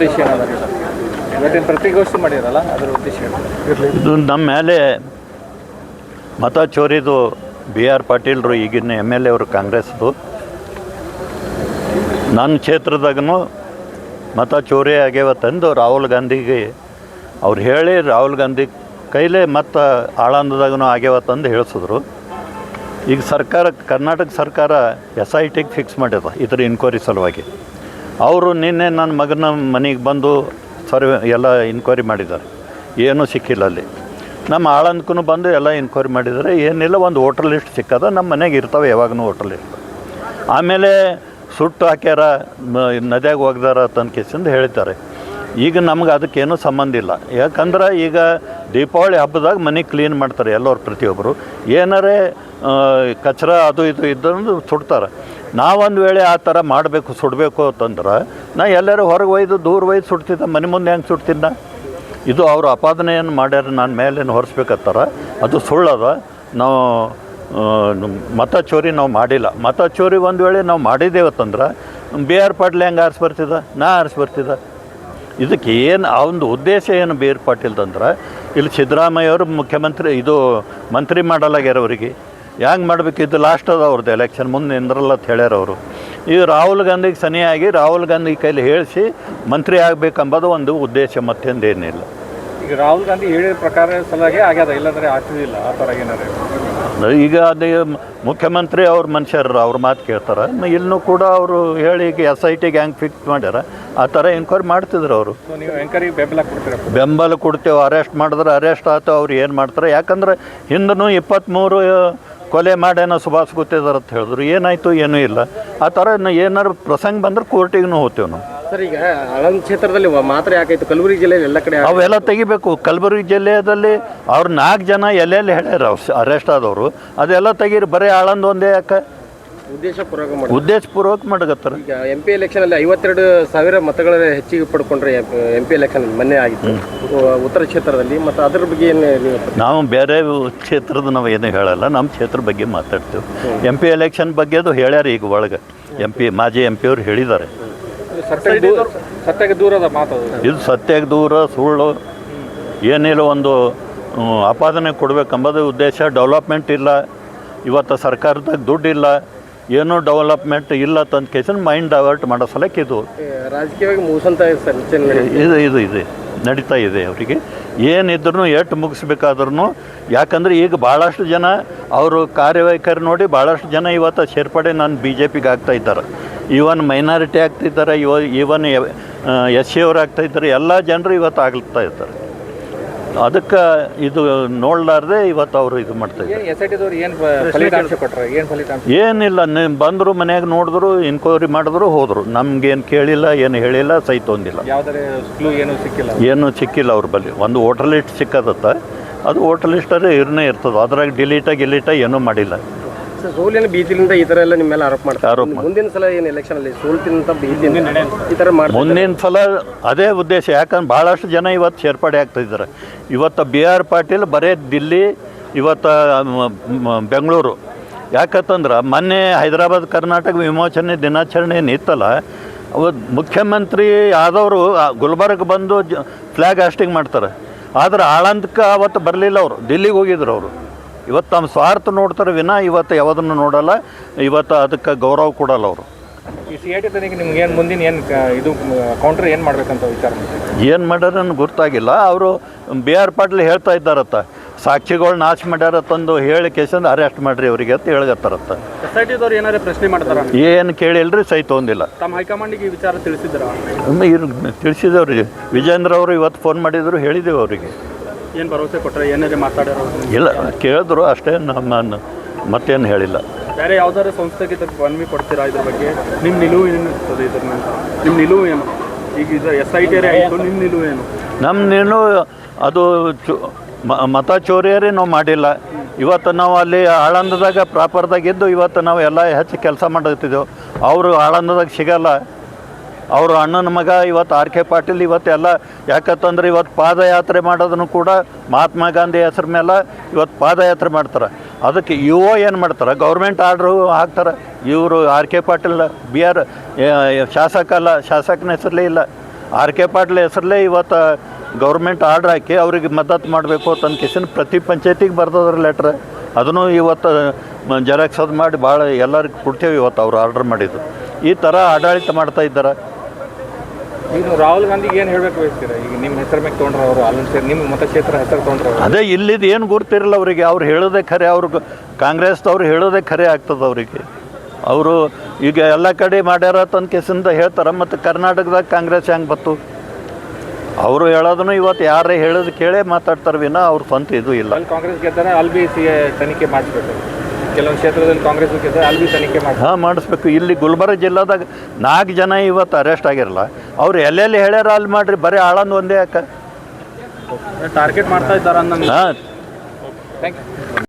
ಉದ್ದೇಶ ಏನದ ಇವತ್ತಿನ ಪ್ರತಿಗೋಷ್ಠಿ ಮಾಡಿರಲ್ಲ ಅದರ ಉದ್ದೇಶ ಏನು ಇದು ನಮ್ಮ ಮೇಲೆ ಮತ ಚೋರಿದು ಬಿ ಆರ್ ಪಾಟೀಲ್ರು ಈಗಿನ ಎಂ ಎಲ್ ಎ ಅವರು ಕಾಂಗ್ರೆಸ್ದು. ನನ್ನ ಕ್ಷೇತ್ರದಾಗೂ ಮತ ಚೋರಿ ಆಗ್ಯಾವತ್ತಂದು ರಾಹುಲ್ ಗಾಂಧಿಗೆ ಅವ್ರು ಹೇಳಿ ರಾಹುಲ್ ಗಾಂಧಿ ಕೈಲೇ ಮತ್ತು ಆಳಂದದಾಗೂ ಆಗ್ಯಾವತ್ತಂದು ಹೇಳಿಸಿದ್ರು. ಈಗ ಸರ್ಕಾರ ಕರ್ನಾಟಕ ಸರ್ಕಾರ ಎಸ್ ಐ ಟಿಗೆ ಫಿಕ್ಸ್ ಮಾಡ್ಯದ ಇದ್ರ ಇನ್ಕ್ವೈರಿ ಸಲುವಾಗಿ. ಅವರು ನಿನ್ನೆ ನನ್ನ ಮಗನ ಮನೆಗೆ ಬಂದು ಸರ್ವೆ ಎಲ್ಲ ಇನ್ಕ್ವೈರಿ ಮಾಡಿದ್ದಾರೆ. ಏನೂ ಸಿಕ್ಕಿಲ್ಲ ಅಲ್ಲಿ. ನಮ್ಮ ಆಳಂದಕ್ಕೂ ಬಂದು ಎಲ್ಲ ಇನ್ಕ್ವೈರಿ ಮಾಡಿದ್ದಾರೆ. ಏನಿಲ್ಲ, ಒಂದು ಹೋಟೆಲ್ ಲಿಸ್ಟ್ ಸಿಕ್ಕದ, ನಮ್ಮ ಮನೆಗೆ ಇರ್ತಾವೆ ಯಾವಾಗೂ ಹೋಟೆಲ್ ಲಿಸ್ಟ್ ಆಮೇಲೆ ಸುಟ್ಟು ಹಾಕ್ಯಾರ ನದಿಯಾಗ ಒಗ್ದಾರ ತನ್ನ ಕೇಸಿಂದ ಹೇಳ್ತಾರೆ ಈಗ ನಮ್ಗೆ ಅದಕ್ಕೇನು ಸಂಬಂಧ ಇಲ್ಲ. ಯಾಕಂದ್ರೆ ಈಗ ದೀಪಾವಳಿ ಹಬ್ಬದಾಗ ಮನೆ ಕ್ಲೀನ್ ಮಾಡ್ತಾರೆ ಎಲ್ಲರು ಪ್ರತಿಯೊಬ್ಬರು. ಏನಾರೇ ಕಚ್ರ ಅದು ಇದು ಇದ್ದಂದು ಸುಡ್ತಾರೆ. ನಾವೊಂದು ವೇಳೆ ಆ ಥರ ಮಾಡಬೇಕು, ಸುಡಬೇಕು ಅಂತಂದ್ರೆ, ನಾ ಎಲ್ಲರೂ ಹೊರಗೆ ಒಯ್ದು ದೂರ ಒಯ್ದು ಸುಡ್ತಿದ್ದೆ, ಮನೆ ಮುಂದೆ ಹೆಂಗೆ ಸುಡ್ತಿದ್ದ? ಇದು ಅವರು ಅಪಾದನೆಯನ್ನು ಮಾಡ್ಯಾರ, ನಾನು ಮೇಲೇನು ಹೊರಿಸ್ಬೇಕತ್ತಾರ? ಅದು ಸುಳ್ಳದ. ನಾವು ಮತ ಚೋರಿ ನಾವು ಮಾಡಿಲ್ಲ. ಮತ ಚೋರಿ ಒಂದು ವೇಳೆ ನಾವು ಮಾಡಿದ್ದೇವತ್ತಂದ್ರೆ ಬಿ ಆರ್ ಪಾಟೀಲ್ ಹೆಂಗೆ ಆರಿಸಿ ಬರ್ತಿದ್ದ? ನಾ ಆರಿಸಿ ಬರ್ತಿದ್ದ. ಇದಕ್ಕೆ ಏನು, ಆ ಒಂದು ಉದ್ದೇಶ ಏನು ಬಿ ಆರ್ ಪಾಟೀಲ್ದಂದ್ರೆ ಇಲ್ಲಿ ಸಿದ್ದರಾಮಯ್ಯವರು ಮುಖ್ಯಮಂತ್ರಿ, ಇದು ಮಂತ್ರಿ ಮಾಡಲಾಗ್ಯಾರ ಅವರಿಗೆ. ಹೆಂಗೆ ಮಾಡಬೇಕಿದ್ದು ಲಾಸ್ಟ್ ಅದ ಅವ್ರದ್ದು ಎಲೆಕ್ಷನ್ ಮುಂದೆ ನಿಂದ್ರಲ್ಲ ಅಂತ ಹೇಳ್ಯಾರ ಅವರು. ಈ ರಾಹುಲ್ ಗಾಂಧಿಗೆ ಸನಿಯಾಗಿ ರಾಹುಲ್ ಗಾಂಧಿ ಕೈಲಿ ಹೇಳಿಸಿ ಮಂತ್ರಿ ಆಗಬೇಕಂಬುದು ಒಂದು ಉದ್ದೇಶ ಮತ್ತೊಂದೇನಿಲ್ಲ. ಈಗ ರಾಹುಲ್ ಗಾಂಧಿ ಹೇಳಿದ ಪ್ರಕಾರ ಸಲುವಾಗಿ ಆಗ್ಯದ? ಇಲ್ಲಾಂದ್ರೆ ಆಗ್ತಿದಿಲ್ಲ ಆ ಥರ ಏನಾರ ಈಗ ಅದು ಮುಖ್ಯಮಂತ್ರಿ ಅವ್ರ ಮನುಷ್ಯರು ಅವ್ರ ಮಾತು ಕೇಳ್ತಾರೆ. ಇಲ್ಲೂ ಕೂಡ ಅವರು ಹೇಳಿ ಈಗ ಎಸ್ ಐ ಟಿಗೆ ಹೆಂಗೆ ಫಿಕ್ಸ್ ಮಾಡ್ಯಾರ. ಆ ಥರ ಎನ್ಕ್ವೈರಿ ಮಾಡ್ತಿದ್ರು ಅವರು. ನೀವು ಎಂಕ್ವೈರಿ ಬೆಂಬಲ ಕೊಡ್ತೀರ? ಬೆಂಬಲ ಕೊಡ್ತೇವೆ. ಅರೆಸ್ಟ್ ಮಾಡಿದ್ರೆ ಅರೆಸ್ಟ್ ಆಯ್ತು ಅವ್ರು ಏನು ಮಾಡ್ತಾರೆ? ಯಾಕಂದ್ರೆ ಹಿಂದೂ ಇಪ್ಪತ್ತ್ಮೂರು ಕೊಲೆ ಮಾಡ್ಯಾನ ಸುಭಾಷ್ ಗುತ್ತೇದಾರ್ ಅಂತ ಹೇಳಿದ್ರು. ಏನಾಯಿತು ಏನೂ ಇಲ್ಲ. ಆ ಥರ ಏನಾದ್ರು ಏನಾರು ಪ್ರಸಂಗ ಬಂದ್ರೆ ಕೋರ್ಟಿಗೂ ಹೋಗ್ತೇವೆ ನಾವು. ಸರ್ ಈಗ ಆಳಂದ್ ಕ್ಷೇತ್ರದಲ್ಲಿ ಮಾತ್ರ ಯಾಕಾಯ್ತು? ಕಲಬುರಗಿ ಜಿಲ್ಲೆಯಲ್ಲಿ ಎಲ್ಲ ಕಡೆ ಅವೆಲ್ಲ ತೆಗಿಬೇಕು. ಕಲಬುರಗಿ ಜಿಲ್ಲೆಯಲ್ಲಿ ಅವ್ರು ನಾಲ್ಕು ಜನ ಎಲ್ಲೆಲ್ಲಿ ಹೇಳ್ಯಾರ ಅವ್ರು ಅರೆಸ್ಟ್ ಆದವರು. ಅದೆಲ್ಲ ತೆಗೀರಿ. ಬರೀ ಆಳಂದ ಒಂದೇ ಯಾಕೆ ಉದ್ದೇಶ ಪೂರ್ವಕ ಮಾಡಿ ಉದ್ದೇಶಪೂರ್ವಕ ಮಾಡಕತ್ತಾರ ಈಗ ಎಂ ಪಿ ಎಲೆಕ್ಷನ್ ಅಲ್ಲಿ ಐವತ್ತೆರಡು ಸಾವಿರ ಮತಗಳ ಹೆಚ್ಚಿಗೆ ಪಡ್ಕೊಂಡ್ರೆ ಎಂ ಪಿ ಎಲೆಕ್ಷನ್ ಮೊನ್ನೆ ಆಗಿತ್ತು. ಉತ್ತರ ಕ್ಷೇತ್ರದಲ್ಲಿ ಮತ್ತು ಅದ್ರ ಬಗ್ಗೆ ಏನು ನಾವು ಬೇರೆ ಕ್ಷೇತ್ರದ ನಾವು ಏನು ಹೇಳಲ್ಲ. ನಮ್ಮ ಕ್ಷೇತ್ರ ಬಗ್ಗೆ ಮಾತಾಡ್ತೀವಿ. ಎಂ ಪಿ ಎಲೆಕ್ಷನ್ ಬಗ್ಗೆ ಅದು ಹೇಳ್ಯಾರ ಈಗ ಒಳಗೆ. ಎಂ ಪಿ ಮಾಜಿ ಎಂ ಪಿ ಅವ್ರು ಹೇಳಿದ್ದಾರೆ. ಇದು ಸತ್ಯಕ್ಕೆ ದೂರ ಸತ್ಯಕ್ಕೆ ದೂರದ ಮಾತು ಇದು ಸತ್ಯಕ್ಕೆ ದೂರ ಸುಳ್ಳು ಏನಿಲ್ಲ ಒಂದು ಆಪಾದನೆ ಕೊಡಬೇಕಂಬುದು ಉದ್ದೇಶ. ಡೆವಲಪ್ಮೆಂಟ್ ಇಲ್ಲ. ಇವತ್ತು ಸರ್ಕಾರದಾಗ ದುಡ್ಡಿಲ್ಲ. ಏನೂ ಡೆವಲಪ್ಮೆಂಟ್ ಇಲ್ಲ ತಂದ ಕೇಸನ್ ಮೈಂಡ್ ಡೈವರ್ಟ್ ಮಾಡೋ ಸಲಕ್ಕೆ ಇದು. ರಾಜಕೀಯವಾಗಿ ಮುಗಿಸಂತ. ಇದು ಇದು ಇದೆ ನಡೀತಾ ಇದೆ ಅವರಿಗೆ. ಏನಿದ್ರು ಎಟ್ಟು ಮುಗಿಸ್ಬೇಕಾದ್ರೂ ಯಾಕಂದ್ರೆ ಈಗ ಭಾಳಷ್ಟು ಜನ ಅವರು ಕಾರ್ಯವೈಖರಿ ನೋಡಿ ಭಾಳಷ್ಟು ಜನ ಇವತ್ತು ಸೇರ್ಪಡೆ ನಾನು ಬಿ ಜೆ ಪಿಗೆ ಆಗ್ತಾ ಇದ್ದಾರೆ. ಈವನ್ ಮೈನಾರಿಟಿ ಆಗ್ತಿದ್ದಾರೆ ಇವ ಈವನ್ ಎಸ್ ಸಿ ಅವ್ರು ಆಗ್ತಾ ಇದ್ದಾರೆ ಎಲ್ಲ ಜನರು ಇವತ್ತು ಆಗ್ತಾ ಇದ್ದಾರೆ. ಅದಕ್ಕೆ ಇದು ನೋಡ್ಲಾರ್ದೆ ಇವತ್ತು ಅವರು ಇದು ಮಾಡ್ತಾ ಇದ್ದಾರೆ. ಏನ್ ಎಸ್ ಏನು ಫಲಿತಾಂಶ ಕೊಟ್ರ? ಏನು ಫಲಿತಾಂಶ? ಏನಿಲ್ಲ ನೀವು ಬಂದರು ಮನೆಯಾಗ ನೋಡಿದ್ರು ಇನ್ಕ್ವೈರಿ ಮಾಡಿದ್ರು ಹೋದರು. ನಮ್ಗೇನು ಕೇಳಿಲ್ಲ ಏನು ಹೇಳಿಲ್ಲ ಸಹಿತ ಹೊಂದಿಲ್ಲ ಕ್ಲೂ ಏನು ಸಿಕ್ಕಿಲ್ಲ? ಏನು ಸಿಕ್ಕಿಲ್ಲ ಅವ್ರ ಬಳಿ ಒಂದು ವೋಟರ್ ಲಿಸ್ಟ್ ಸಿಕ್ಕದತ್ತ ಅದು ವೋಟರ್ ಲಿಸ್ಟಲ್ಲಿ ಇರನೇ ಇರ್ತದೆ. ಅದ್ರಾಗ ಡಿಲೀಟಾಗಿ ಗಿಲೀಟ ಏನೂ ಮಾಡಿಲ್ಲ. ಸೋಲಿನ ಭೀತಿಯಿಂದ ಈ ತರ ಎಲ್ಲ ನಿಮ್ಮ ಮೇಲೆ ಆರೋಪ ಮಾಡ್ತಾರೆ ಆರೋಪ ಮುಂದಿನ ಸಲ ಏನು ಎಲೆಕ್ಷನ್ ಅಲ್ಲಿ ಸೋಲ್ತಿನಂತ ಭೀತಿಯಿಂದ ಈ ತರ ಮಾಡ್ತಾರೆ ಮುಂದಿನ ಸಲ ಅದೇ ಉದ್ದೇಶ ಯಾಕಂದ್ರೆ ಭಾಳಷ್ಟು ಜನ ಇವತ್ತು ಸೇರ್ಪಡೆ ಆಗ್ತಾ ಇದ್ದಾರೆ. ಇವತ್ತು ಬಿ ಆರ್ ಪಾಟೀಲ್ ಬರೇ ದಿಲ್ಲಿ ಇವತ್ತು ಮ- ಬೆಂಗಳೂರು. ಯಾಕಂತಂದ್ರೆ ಮೊನ್ನೆ ಹೈದರಾಬಾದ್ ಕರ್ನಾಟಕ ವಿಮೋಚನೆ ದಿನಾಚರಣೆ ಏನಿತ್ತಲ್ಲ ಅವತ್ತು ಮುಖ್ಯಮಂತ್ರಿ ಆದವರು ಗುಲ್ಬರ್ಗ ಬಂದು ಫ್ಲ್ಯಾಗ್ ಹಾಸ್ಟಿಂಗ್ ಮಾಡ್ತಾರೆ. ಆದ್ರೆ ಆಳಂದಕ್ಕೆ ಅವತ್ತು ಬರಲಿಲ್ಲ ಅವರು ದಿಲ್ಲಿಗೆ ಹೋಗಿದ್ರು ಅವರು. ಇವತ್ತು ತಮ್ಮ ಸ್ವಾರ್ಥ ನೋಡ್ತಾರೆ ವಿನ ಇವತ್ತು ಯಾವುದನ್ನು ನೋಡಲ್ಲ ಇವತ್ತು ಅದಕ್ಕೆ ಗೌರವ ಕೊಡಲ್ಲ ಅವರು. ಈ ಸಿ ಐ ಟಿ ತನಿಖೆ ನಿಮ್ಗೆ ಏನು ಮುಂದಿನ ಏನು ಇದು ಕೌಂಟರ್ ಏನು ಮಾಡ್ಬೇಕಂತ ವಿಚಾರ ಏನು ಮಾಡ್ಯಾರ ನನಗೆ ಗೊತ್ತಾಗಿಲ್ಲ. ಅವರು ಬಿ ಆರ್ ಪಾಟೀಲ್ ಹೇಳ್ತಾ ಇದ್ದಾರತ್ತ. ಸಾಕ್ಷಿಗಳು ನಾಶ ಮಾಡ್ಯಾರ ತಂದು ಹೇಳಿ ಕೇಸಂದು ಅರೆಸ್ಟ್ ಮಾಡ್ರಿ ಅವರಿಗೆ ಅಂತ ಹೇಳಗತ್ತಾರತ್ತ. ಸೊಸೈಟಿದವ್ರು ಏನಾದ್ರು ಪ್ರಶ್ನೆ ಮಾಡ್ತಾರ? ಏನು ಕೇಳಿಲ್ರಿ ಸಹಿತ ಹೊಂದಿಲ್ಲ ತಮ್ಮ ಹೈಕಮಾಂಡಿಗೆ ಈ ವಿಚಾರ ತಿಳಿಸಿದ್ರ? ತಿಳಿಸಿದವ್ರಿಗೆ. ವಿಜೇಂದ್ರ ಅವರು ಇವತ್ತು ಫೋನ್ ಮಾಡಿದ್ರು ಹೇಳಿದೆವು ಅವರಿಗೆ. ಏನು ಭರವಸೆ ಕೊಟ್ಟರೆ ಏನೇ ಮಾತಾಡ್ಯಾರ ಇಲ್ಲ ಕೇಳಿದ್ರು ಅಷ್ಟೇ ನಮ್ಮನ್ನು ಮತ್ತೇನು ಹೇಳಿಲ್ಲ. ಬೇರೆ ಯಾವ್ದಾದ್ರು ಸಂಸ್ಥೆಗೆ ಇದಕ್ಕೆ ಮನವಿ ಕೊಡ್ತೀರಾ ಇದ್ರ ಬಗ್ಗೆ? ನಿಮ್ಮ ನಿಲುವು ಏನಿರ್ತದೆ ಇದ್ರ ಮೇಲೆ? ನಿಮ್ಮ ನಿಲುವು ಏನು? ಈಗ ಇದು ಎಸ್ ಐ ಟಿ ಆಯಿತು ನಿಮ್ಮ ನಿಲುವು ಏನು? ನಮ್ಮ ನಿಲುವು ಅದು ಚು ಮತ ಚೋರಿಯರೇ ನಾವು ಮಾಡಿಲ್ಲ. ಇವತ್ತು ನಾವು ಅಲ್ಲಿ ಆಳಂದದಾಗ ಪ್ರಾಪರ್ದಾಗ ಇದ್ದು ಇವತ್ತು ನಾವು ಎಲ್ಲ ಹೆಚ್ಚು ಕೆಲಸ ಮಾಡುತ್ತಿದ್ದೆವು ಅವರು ಆಳಂದದಾಗ ಸಿಗಲ್ಲ. ಅವರು ಅಣ್ಣನ ಮಗ ಇವತ್ತು ಆರ್ ಕೆ ಪಾಟೀಲ್ ಇವತ್ತೆಲ್ಲ ಯಾಕಂತಂದ್ರೆ ಇವತ್ತು ಪಾದಯಾತ್ರೆ ಮಾಡೋದನ್ನು ಕೂಡ ಮಹಾತ್ಮ ಗಾಂಧಿ ಹೆಸರ ಮೇಲೆ ಇವತ್ತು ಪಾದಯಾತ್ರೆ ಮಾಡ್ತಾರೆ. ಅದಕ್ಕೆ ಯು ಓ ಏನು ಮಾಡ್ತಾರೆ? ಗೌರ್ಮೆಂಟ್ ಆರ್ಡ್ರು ಹಾಕ್ತಾರೆ. ಇವರು R K Patil, B R ಶಾಸಕ ಅಲ್ಲ, ಶಾಸಕನ ಹೆಸರಲ್ಲೇ ಇಲ್ಲ. ಆರ್ ಕೆ ಪಾಟೀಲ್ ಹೆಸರಲ್ಲೇ ಇವತ್ತು ಗೌರ್ಮೆಂಟ್ ಆರ್ಡ್ರ್ ಹಾಕಿ ಅವ್ರಿಗೆ ಮದ್ದತು ಮಾಡಬೇಕು ಅಂತ ಕಿಸಿನ ಪ್ರತಿ ಪಂಚಾಯತಿಗೆ ಬರ್ದದ್ರ ಲೆಟ್ರ್. ಅದನ್ನು ಇವತ್ತು ಜೆರಾಕ್ಸ್ ಅದು ಮಾಡಿ ಭಾಳ ಎಲ್ಲರಿಗೂ ಕೊಡ್ತೇವೆ ಇವತ್ತು ಅವ್ರು ಆರ್ಡ್ರ್ ಮಾಡಿದ್ದು. ಈ ಥರ ಆಡಳಿತ ಮಾಡ್ತಾ ಇದ್ದಾರೆ. ನೀವು ರಾಹುಲ್ ಗಾಂಧಿಗೆ ಏನು ಹೇಳಬೇಕು ಬಯಸ್ತೀರಾ ಈಗ ನಿಮ್ಮ ಹೆಸರು ಮೇಲೆ ತೊಗೊಂಡ್ರೆ ಅವರು ಅಲ್ಲೊಂದು ನಿಮ್ಮ ಮತಕ್ಷೇತ್ರ ಹೆಸರು ತೊಗೊಂಡ್ರೆ ಅದೇ ಇಲ್ಲಿದ್ದು ಏನು ಗುರ್ತಿರಲ್ಲ ಅವರಿಗೆ. ಅವ್ರು ಹೇಳೋದೇ ಖರೆ ಅವ್ರಿಗೆ ಕಾಂಗ್ರೆಸ್ದವ್ರು ಹೇಳೋದೇ ಖರೆ ಆಗ್ತದೆ ಅವರಿಗೆ. ಅವರು ಈಗ ಎಲ್ಲ ಕಡೆ ಮಾಡ್ಯಾರ ತನ್ನ ಕೇಸಿಂದ ಹೇಳ್ತಾರೆ ಮತ್ತು ಕರ್ನಾಟಕದಾಗ ಕಾಂಗ್ರೆಸ್ ಹೆಂಗೆ ಬತ್ತು ಅವರು ಹೇಳೋದನ್ನು ಇವತ್ತು ಯಾರೇ ಹೇಳೋದು ಕೇಳೇ ಮಾತಾಡ್ತಾರೆ ವಿನ ಅವ್ರ ಸ್ವಂತ ಇದು ಇಲ್ಲ. ಕಾಂಗ್ರೆಸ್ ಗೆದ್ದರೆ ಅಲ್ಲಿ ಬಿ ಸಿ ತನಿಖೆ ಮಾಡಿಸ್ಬೇಕು. ಕೆಲವೊಂದು ಕ್ಷೇತ್ರದಲ್ಲಿ ಕಾಂಗ್ರೆಸ್ ಗೆದ್ದರೆ ಅಲ್ಲಿ ತನಿಖೆ ಮಾಡಿ ಹಾಂ ಮಾಡಿಸ್ಬೇಕು. ಇಲ್ಲಿ ಗುಲ್ಬರ್ಗ ಜಿಲ್ಲಾದಾಗ ನಾಲ್ಕು ಜನ ಇವತ್ತು ಅರೆಸ್ಟ್ ಆಗಿರಲ್ಲ ಅವ್ರು ಎಲ್ಲೆಲ್ಲಿ ಹೇಳ್ಯಾರ ಅಲ್ಲಿ ಮಾಡ್ರಿ ಬರೀ ಆಳಂದು ಒಂದೇ ಯಾಕೆ ಟಾರ್ಗೆಟ್ ಮಾಡ್ತಾ ಇದ್ದಾರೆ ಹಾಂ. Thank you